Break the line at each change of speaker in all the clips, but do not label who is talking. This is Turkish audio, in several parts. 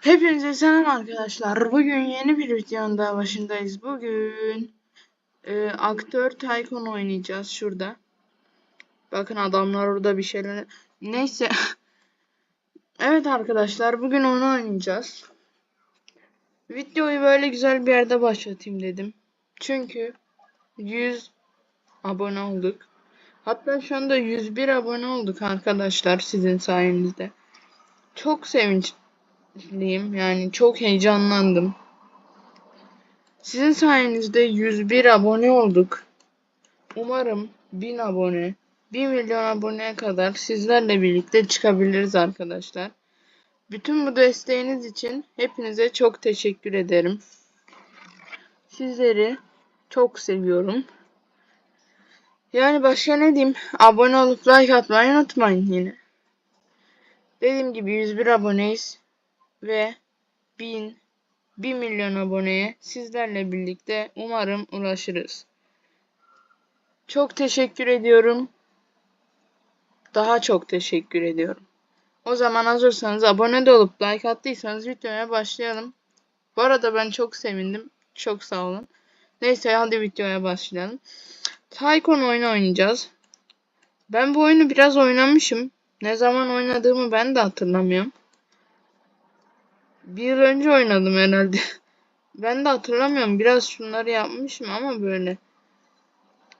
Hepinize selam arkadaşlar. Bugün yeni bir videonun daha başındayız. Bugün e, aktör Tycoon oynayacağız şurada. Bakın adamlar orada bir şeyler... Neyse. evet arkadaşlar bugün onu oynayacağız. Videoyu böyle güzel bir yerde başlatayım dedim. Çünkü 100 abone olduk. Hatta şu anda 101 abone olduk arkadaşlar sizin sayenizde. Çok sevinçliyim. Yani çok heyecanlandım. Sizin sayenizde 101 abone olduk. Umarım 1000 abone, 1 milyon aboneye kadar sizlerle birlikte çıkabiliriz arkadaşlar. Bütün bu desteğiniz için hepinize çok teşekkür ederim. Sizleri çok seviyorum. Yani başka ne diyeyim? Abone olup like atmayı unutmayın yine. Dediğim gibi 101 aboneyiz ve 1000 1 milyon aboneye sizlerle birlikte umarım ulaşırız. Çok teşekkür ediyorum. Daha çok teşekkür ediyorum. O zaman hazırsanız abone de olup like attıysanız videoya başlayalım. Bu arada ben çok sevindim. Çok sağ olun. Neyse hadi videoya başlayalım. Tycoon oyunu oynayacağız. Ben bu oyunu biraz oynamışım. Ne zaman oynadığımı ben de hatırlamıyorum. Bir yıl önce oynadım herhalde. Ben de hatırlamıyorum. Biraz şunları yapmışım ama böyle.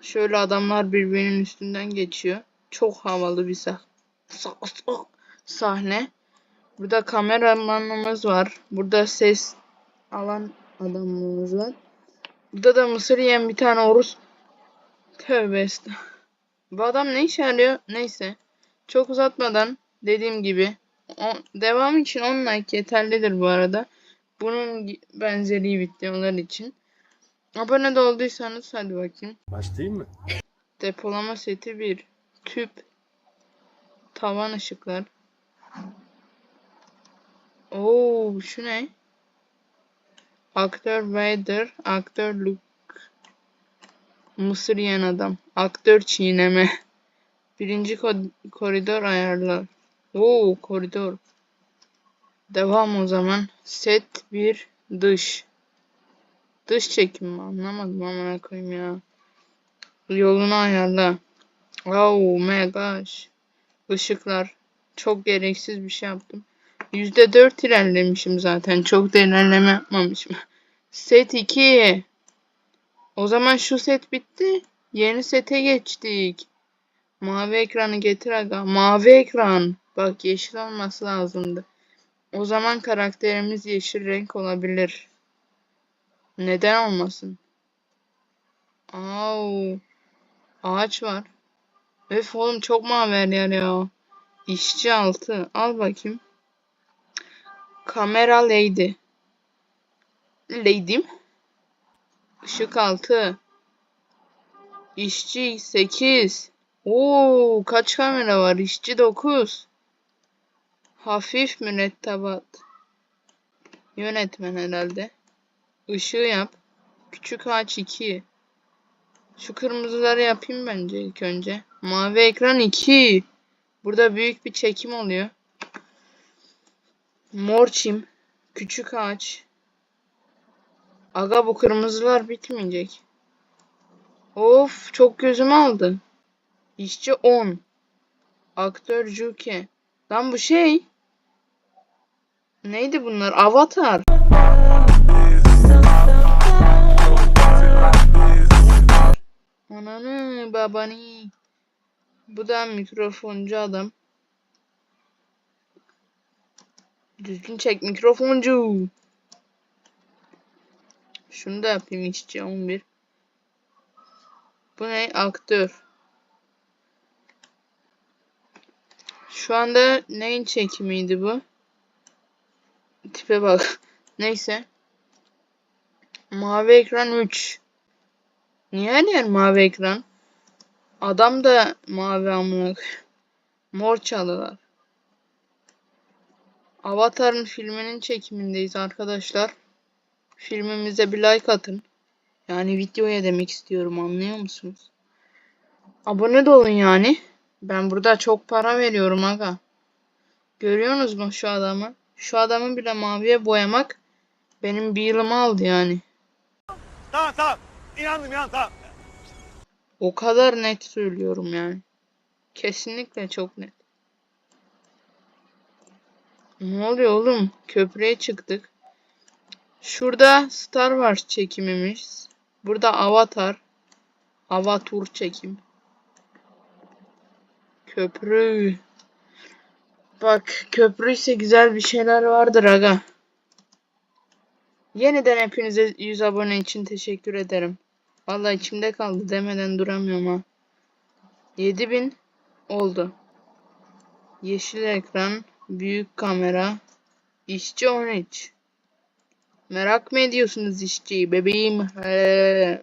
Şöyle adamlar birbirinin üstünden geçiyor. Çok havalı bir sah sah sahne. Burada kameramanımız var. Burada ses alan adamımız var. Burada da mısır yiyen bir tane orus. Tövbe estağfurullah. Bu adam ne işe yarıyor? Neyse. Çok uzatmadan dediğim gibi o, devam için 10 like yeterlidir bu arada. Bunun benzeri videolar için. Abone de olduysanız hadi bakayım.
Başlayayım mı?
Depolama seti 1. Tüp. Tavan ışıklar. Oo şu ne? Aktör Vader, aktör Luke. Mısır yiyen adam. Aktör çiğneme. Birinci ko- koridor ayarlar. Oo koridor. Devam o zaman. Set 1 dış. Dış çekim mi? Anlamadım ama koyayım ya. Yolunu ayarla. Oh my gosh. Işıklar. Çok gereksiz bir şey yaptım. %4 ilerlemişim zaten. Çok da ilerleme yapmamışım. Set 2. O zaman şu set bitti. Yeni sete geçtik. Mavi ekranı getir aga. Mavi ekran. Bak yeşil olması lazımdı. O zaman karakterimiz yeşil renk olabilir. Neden olmasın? Au. Ağaç var. Öf oğlum çok mavi her yer ya. İşçi altı. Al bakayım. Kamera lady. Lady'm. Işık altı. İşçi 8. Oo, kaç kamera var? İşçi 9. Hafif mürettebat. Yönetmen herhalde. Işığı yap. Küçük ağaç 2. Şu kırmızıları yapayım bence ilk önce. Mavi ekran 2. Burada büyük bir çekim oluyor. Mor çim. Küçük ağaç. Aga bu kırmızılar bitmeyecek. Of çok gözüm aldı. İşçi 10. Aktör Juke. Lan bu şey. Neydi bunlar? Avatar. Ananı babanı. Bu da mikrofoncu adam. Düzgün çek mikrofoncu. Şunu da yapayım işçi 11. Bu ne? Aktör. Şu anda neyin çekimiydi bu? Tipe bak. Neyse. Mavi ekran 3. Niye her mavi ekran? Adam da mavi amına. Mor çalılar. Avatar'ın filminin çekimindeyiz arkadaşlar. Filmimize bir like atın. Yani videoya demek istiyorum anlıyor musunuz? Abone de olun yani. Ben burada çok para veriyorum aga. Görüyorsunuz mu şu adamı? Şu adamı bile maviye boyamak benim bir yılımı aldı yani.
Tamam tamam. İnandım inandım tamam.
O kadar net söylüyorum yani. Kesinlikle çok net. Ne oluyor oğlum? Köprüye çıktık. Şurada Star Wars çekimimiz. Burada Avatar. Avatur çekim. Köprü. Bak köprü ise güzel bir şeyler vardır aga. Yeniden hepinize 100 abone için teşekkür ederim. Vallahi içimde kaldı demeden duramıyorum ha. 7000 oldu. Yeşil ekran, büyük kamera, işçi 13. Merak mı ediyorsunuz işçiyi bebeğim? Ee,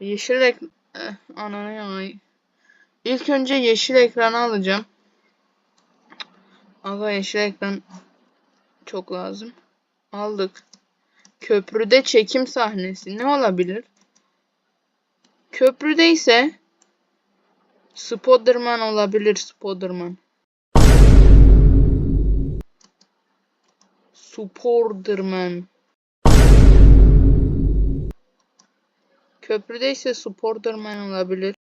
yeşil ekran... Eh, ananı ya. İlk önce yeşil ekranı alacağım. Aga yeşil ekran çok lazım. Aldık. Köprüde çekim sahnesi ne olabilir? Köprüde ise Spiderman olabilir Spiderman. Spiderman. Köprüde ise Spiderman olabilir.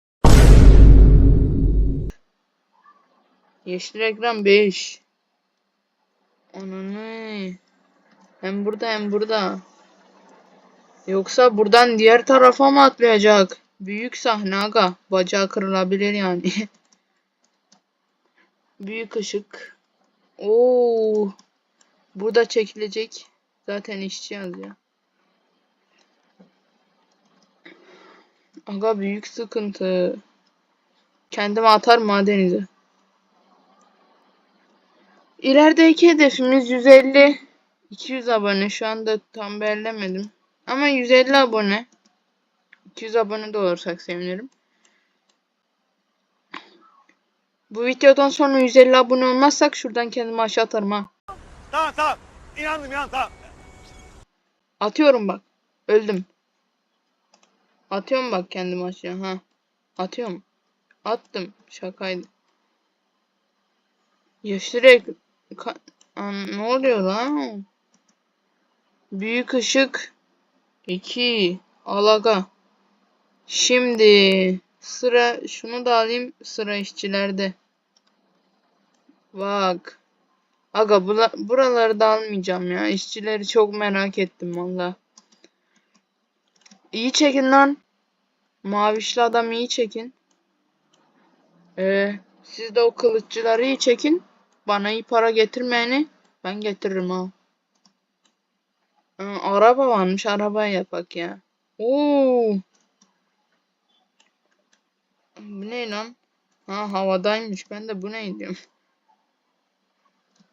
Yeşil ekran 5. Ananı. Hem burada hem burada. Yoksa buradan diğer tarafa mı atlayacak? Büyük sahne aga. Bacağı kırılabilir yani. Büyük ışık. Oo. Burada çekilecek. Zaten işçi yazıyor. Aga büyük sıkıntı. Kendimi atar mı denize? İlerideki hedefimiz 150 200 abone. Şu anda tam belirlemedim. Ama 150 abone. 200 abone de olursak sevinirim. Bu videodan sonra 150 abone olmazsak şuradan kendimi aşağı atarım ha.
Tamam tamam. İnandım inandım tamam.
Atıyorum bak. Öldüm. Atıyorum bak kendimi aşağı ha. Atıyorum. Attım. Şakaydı. Yeşil renk... Ka- ne oluyor lan? Büyük ışık. 2. Alaga. Şimdi sıra şunu da alayım sıra işçilerde. Bak. Aga bula- buraları da almayacağım ya. İşçileri çok merak ettim valla. İyi çekin lan. Mavişli adam iyi çekin. Ee, siz de o kılıççıları iyi çekin. Bana iyi para getirmeyeni ben getiririm ha. Araba varmış. Arabaya yapak ya. Oo. Bu ne lan? Ha havadaymış. Ben de bu ne diyorum.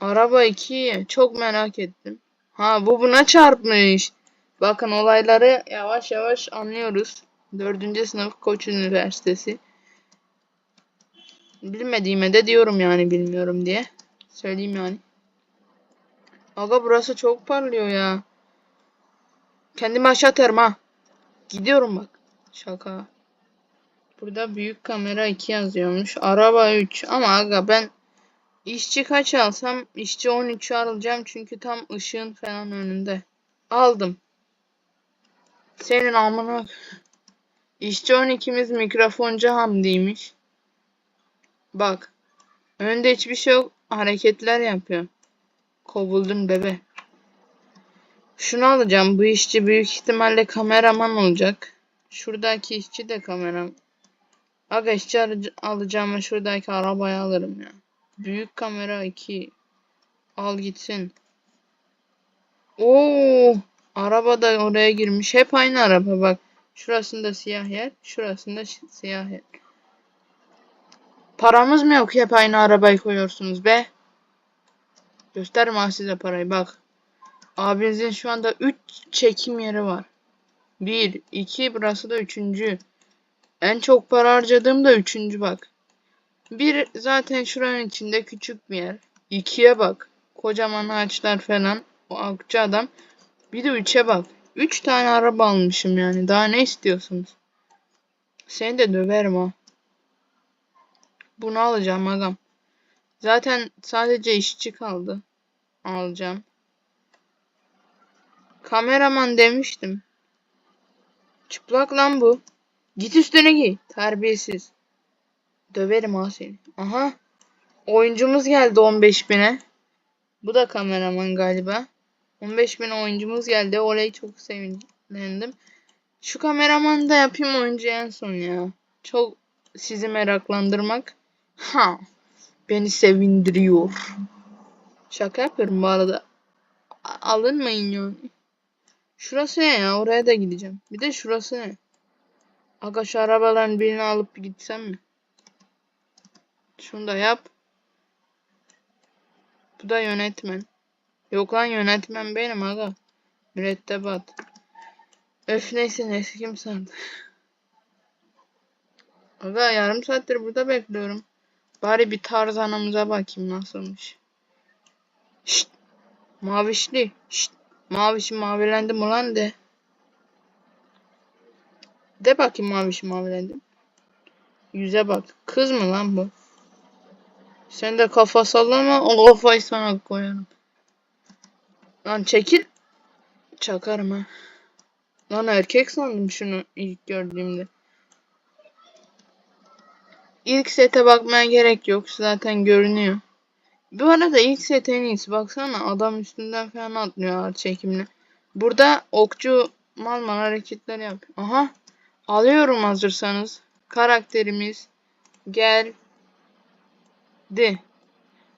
Araba 2. Çok merak ettim. Ha bu buna çarpmış. Bakın olayları yavaş yavaş anlıyoruz. Dördüncü sınıf Koç Üniversitesi. Bilmediğime de diyorum yani bilmiyorum diye. Söyleyeyim yani. Aga burası çok parlıyor ya. Kendimi aşağı atarım ha. Gidiyorum bak. Şaka. Burada büyük kamera 2 yazıyormuş. Araba 3. Ama aga ben işçi kaç alsam işçi 13 alacağım. Çünkü tam ışığın falan önünde. Aldım. Senin amına. İşçi 12'miz mikrofoncu Hamdi'ymiş. Bak. Önde hiçbir şey yok. Hareketler yapıyor. Kovuldun bebe. Şunu alacağım. Bu işçi büyük ihtimalle kameraman olacak. Şuradaki işçi de kameram. Aga işçi alacağıma şuradaki arabayı alırım ya. Büyük kamera 2. Al gitsin. Oo, araba da oraya girmiş. Hep aynı araba bak. Şurasında siyah yer, şurasında siyah yer. Paramız mı yok hep aynı arabayı koyuyorsunuz be? Gösterme ha size parayı bak. Abinizin şu anda 3 çekim yeri var. 1, 2, burası da 3. En çok para harcadığım da 3. bak. Bir zaten şuranın içinde küçük bir yer. 2'ye bak. Kocaman ağaçlar falan. O akçı adam. Bir de 3'e bak. 3 tane araba almışım yani. Daha ne istiyorsunuz? Seni de döverim ha. Bunu alacağım agam. Zaten sadece işçi kaldı. alacağım. Kameraman demiştim. Çıplak lan bu. Git üstüne giy. Terbiyesiz. Döverim ha seni. Aha. Oyuncumuz geldi 15 bine. Bu da kameraman galiba. 15 bin oyuncumuz geldi. Olay çok sevindim. Şu kameramanı da yapayım oyuncu en son ya. Çok sizi meraklandırmak. Ha. Beni sevindiriyor. Şaka yapıyorum bu arada. Alınmayın yani. Şurası ne ya? Oraya da gideceğim. Bir de şurası ne? Aga şu arabaların birini alıp gitsem mi? Şunu da yap. Bu da yönetmen. Yok lan yönetmen benim aga. Mürettebat. Öf neyse neyse kim sandı. Aga yarım saattir burada bekliyorum. Bari bir tarzanımıza bakayım nasılmış. Şşt. Mavişli. Şşt. Mavişi mavilendim ulan de. De bakayım mavişi mavilendim. Yüze bak. Kız mı lan bu? Sen de kafa sallama. O kafayı sana koyarım. Lan çekil. Çakarım ha. Lan erkek sandım şunu ilk gördüğümde. İlk sete bakmaya gerek yok. Zaten görünüyor. Bu arada ilk set en iyisi. Baksana adam üstünden falan atlıyor ağır çekimle. Burada okçu mal mal hareketler yapıyor. Aha. Alıyorum hazırsanız. Karakterimiz geldi.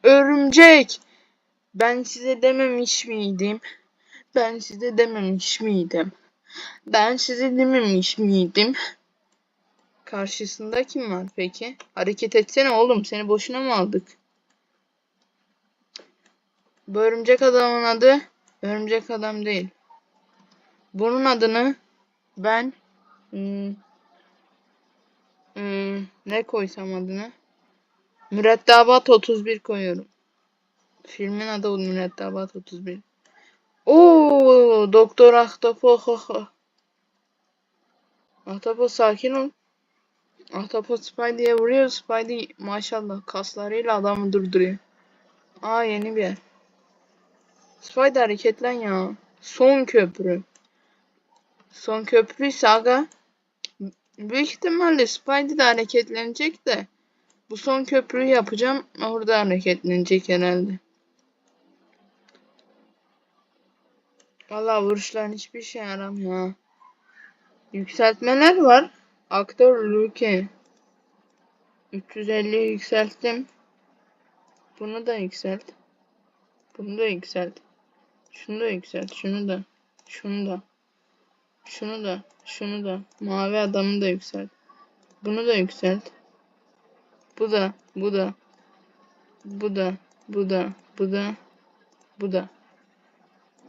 Örümcek. Ben size dememiş miydim? Ben size dememiş miydim? Ben size dememiş miydim? Karşısında kim var peki? Hareket etsene oğlum. Seni boşuna mı aldık? Bu örümcek adamın adı örümcek adam değil. Bunun adını ben hmm, hmm, ne koysam adını? Mürettebat 31 koyuyorum. Filmin adı Mürettebat 31. Oo, Doktor Ahtapot. Ahtapot sakin ol. Ahtapot Spidey'e vuruyor. Spidey maşallah kaslarıyla adamı durduruyor. Aa yeni bir yer. Spider hareketlen ya. Son köprü. Son köprüyse aga. Büyük ihtimalle Spidey de hareketlenecek de. Bu son köprüyü yapacağım. Orada hareketlenecek herhalde. Valla vuruşların hiçbir şey yaramıyor. Yükseltmeler var. Aktör Luke. 350'ye yükselttim. Bunu da yükselt. Bunu da yükselt. Şunu da yükselt. Şunu da. Şunu da. Şunu da. Şunu da. Mavi adamı da yükselt. Bunu da yükselt. Bu da. Bu da. Bu da. Bu da. Bu da. Bu da.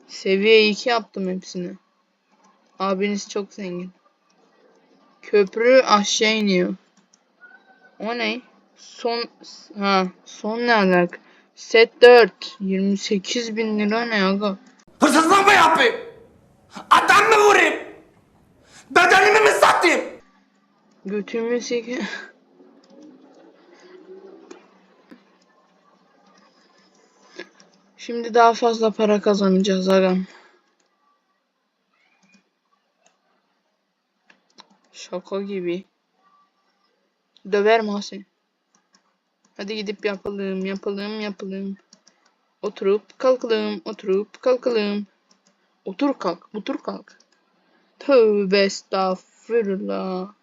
Seviye 2 yaptım hepsini. Abiniz çok zengin. Köprü aşağı iniyor. O ne? Son ha son ne alaka? Set 4 28 bin lira ne aga?
Hırsızlık mı yapayım? Adam mı vurayım? Bedenimi mi satayım?
Götümü sike. Şimdi daha fazla para kazanacağız agam. Şaka gibi. Döverim ha. Hadi gidip yapalım, yapalım, yapalım. Oturup kalkalım, oturup kalkalım. Otur kalk, otur kalk. Tövbe estağfurullah.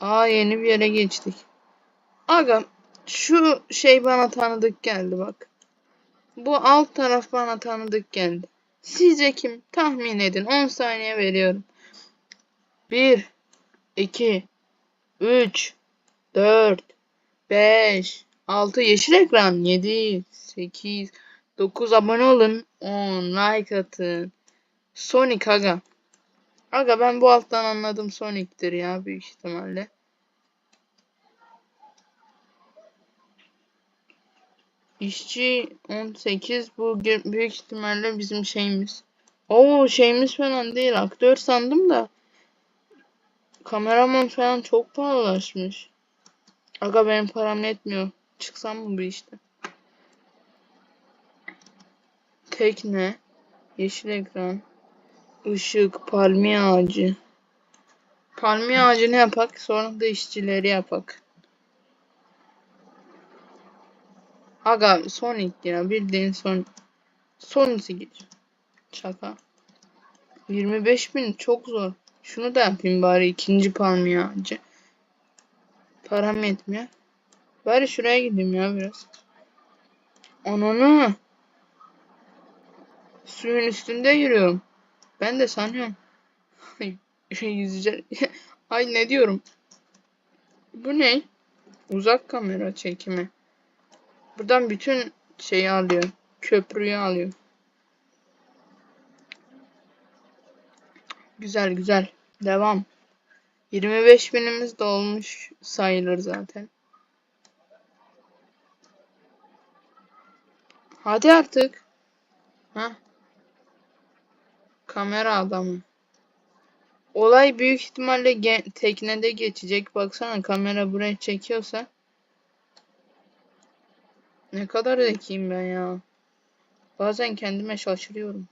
Aa yeni bir yere geçtik. Aga şu şey bana tanıdık geldi bak. Bu alt taraf bana tanıdık geldi. Sizce kim? Tahmin edin. 10 saniye veriyorum. 1 2 3 4 5 6 yeşil ekran. 7 8 9 abone olun. 10 like atın. Sonic aga. Aga ben bu alttan anladım Sonic'tir ya büyük ihtimalle. İşçi 18 bu büyük ihtimalle bizim şeyimiz. Oo şeyimiz falan değil. Aktör sandım da. Kameraman falan çok pahalılaşmış. Aga benim param yetmiyor. Çıksam mı bu işte? tekne, yeşil ekran, ışık, palmiye ağacı. Palmiye ağacını yapak, sonra da işçileri yapak. Aga Sonic ya bildiğin son Sonic geç. Şaka. 25 bin çok zor. Şunu da yapayım bari ikinci palmiye ağacı. Param yetmiyor. Bari şuraya gideyim ya biraz. Ananı. Suyun üstünde yürüyorum. Ben de sanıyorum. Yüzeceğim. Ay ne diyorum. Bu ne? Uzak kamera çekimi. Buradan bütün şeyi alıyor. Köprüyü alıyor. Güzel güzel. Devam. 25 binimiz de olmuş sayılır zaten. Hadi artık. Ha? Kamera adamı. Olay büyük ihtimalle teknede geçecek. Baksana kamera buraya çekiyorsa. Ne kadar zekiyim ben ya. Bazen kendime şaşırıyorum.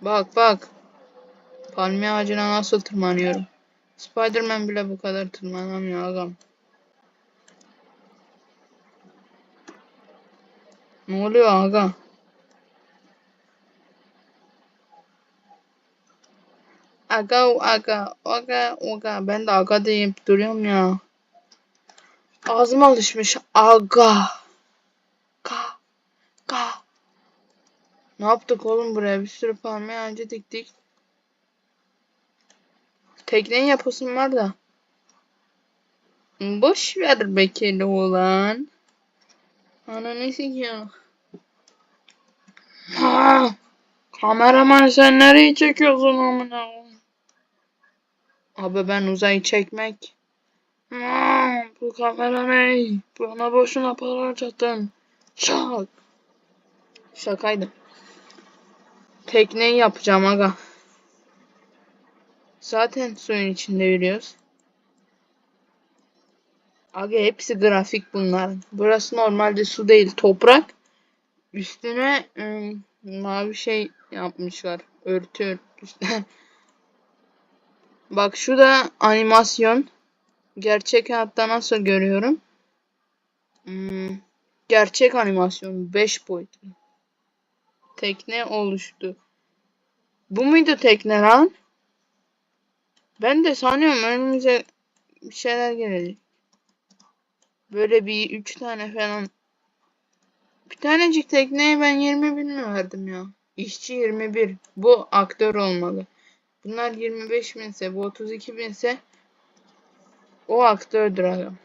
Bak bak. Palmiye ağacına nasıl tırmanıyorum. Spiderman bile bu kadar tırmanamıyor agam. Ne oluyor aga? Aga aga aga aga ben de aga deyip duruyorum ya. Ağzım alışmış aga. Ka ka. Ne yaptık oğlum buraya? Bir sürü palmiye ağacı diktik. Tekneyi yapasım var da. Boş ver bekeli olan. Ananı sikiyor. Ha! Kameraman sen nereyi çekiyorsun amına? Abi ben uzayı çekmek. Ha, bu kamera ne? Bana boşuna para harcadın. Şak. Şakaydı. Tekneyi yapacağım aga. Zaten suyun içinde yürüyoruz. Aga hepsi grafik bunların. Burası normalde su değil toprak. Üstüne ım, mavi şey yapmışlar. Örtü örtmüşler. Bak şu da animasyon. Gerçek hayatta nasıl görüyorum? Hmm, gerçek animasyon 5 boyutlu. Tekne oluştu. Bu muydu tekne lan? Ben de sanıyorum önümüze bir şeyler gelecek. Böyle bir üç tane falan. Bir tanecik tekneye ben 20 bin mi verdim ya? İşçi 21. Bu aktör olmalı. Bunlar 25 binse bu 32 binse o aktördür adam.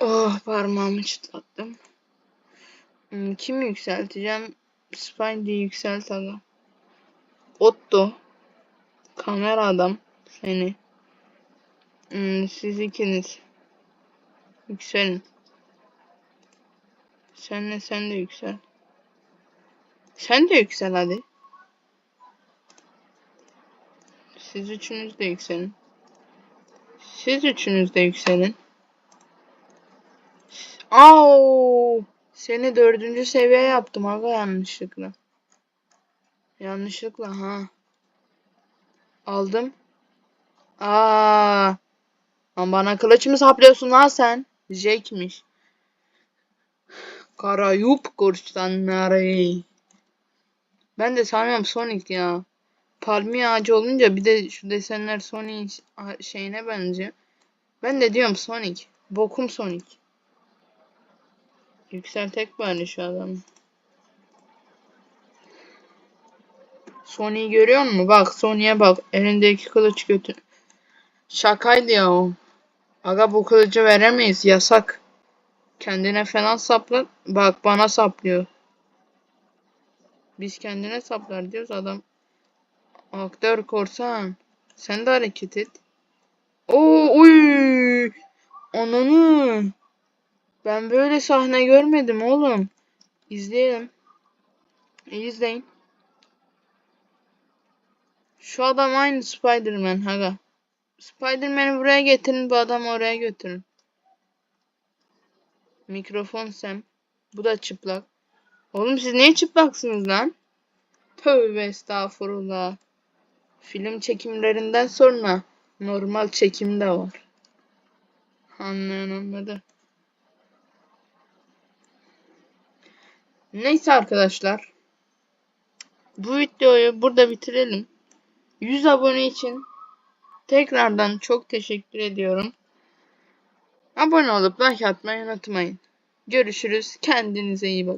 Oh parmağımı çıtlattım. Hmm, kimi yükselteceğim? Spidey'i yükselt aga. Otto. Kamera adam. Seni. Hmm, siz ikiniz. Yükselin. Senle sen de yüksel. Sen de yüksel hadi. Siz üçünüz de yükselin. Siz üçünüz de yükselin. Au! Seni dördüncü seviye yaptım aga yanlışlıkla. Yanlışlıkla ha. Aldım. Aa! Lan bana kılıç mı saplıyorsun lan sen? Jack'miş. Karayup korsanları. Ben de sanıyorum Sonic ya. Palmiye ağacı olunca bir de şu desenler Sonic şeyine benziyor. Ben de diyorum Sonic. Bokum Sonic. Yükseltek bari şu adamı. Sony'yi görüyor musun? Bak Sony'e bak. Elindeki kılıç götü. Şakaydı ya o. Aga bu kılıcı veremeyiz. Yasak. Kendine falan sapla. Bak bana saplıyor. Biz kendine saplar diyoruz adam. Aktör korsan. Sen de hareket et. Oo uy. Ananı. Ben böyle sahne görmedim oğlum. İzleyelim. İzleyin. Şu adam aynı Spider-Man haga. Spider-Man'i buraya getirin bu adamı oraya götürün. Mikrofon Sem. Bu da çıplak. Oğlum siz niye çıplaksınız lan? Tövbe estağfurullah. Film çekimlerinden sonra normal çekim de var. Anlayan anladı. Neyse arkadaşlar. Bu videoyu burada bitirelim. 100 abone için tekrardan çok teşekkür ediyorum. Abone olup like atmayı unutmayın. Görüşürüz. Kendinize iyi bakın.